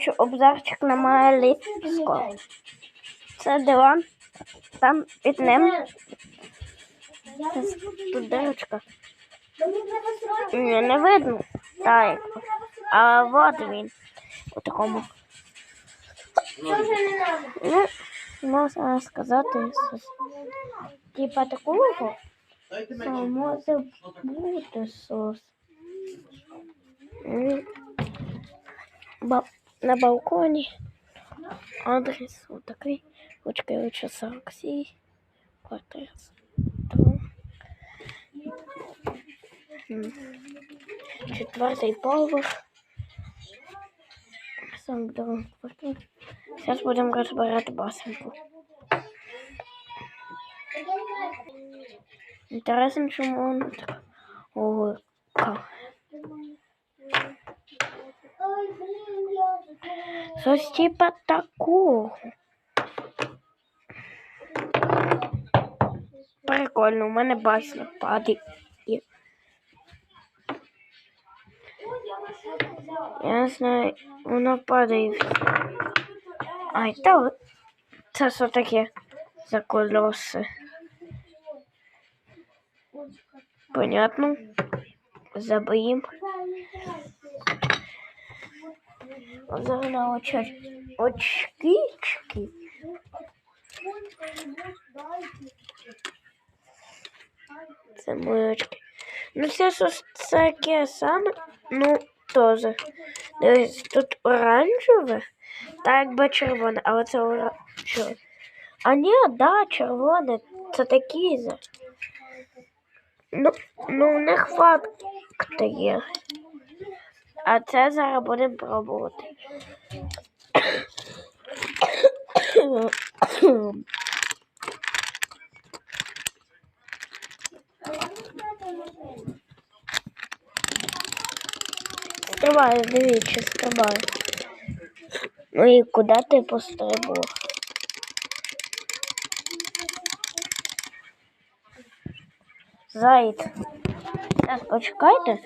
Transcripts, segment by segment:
Коротше, обзорчик на ліжко. Це диван. Там під ним тут дирочка. Ні, не видно. Так. А от він. У такому. Ну, можна сказати, типа такого. А може бути сос. М, ба- на балконе. Адрес вот такой. Очка я сейчас Алексей. Квартира. Четвертый повар. Сейчас будем разбирать басенку. Интересно, чему он так... Щось типа такого. Прикольно, у мене басня падає. Я знаю, воно падає. Ай, та це що таке за колеса? Понятно. Забоїм. Зараз на очі. Очкічки. Це мої очки. Ну, це щось таке саме. Ну, теж. Дивись, тут оранжеве, так якби червоне, але це оранжеве. А ні, да, червоне, це такі же. Ну, ну, не хватка є. А це зараз будемо пробувати. Стрибай, дивіться, стрибай. Ну і куди ти пострибував? Зайд. Зараз почекайте.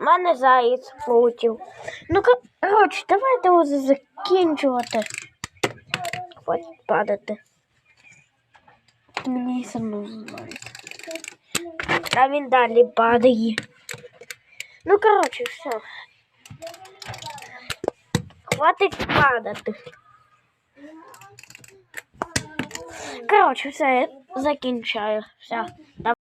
У мене заєць полетів. Ну коротше, давайте вже закінчувати. Хватить падати. Мені все одно знає. А він далі падає. Ну, коротше, все. Хватить падати. Коротше, все, я закінчаю. Все.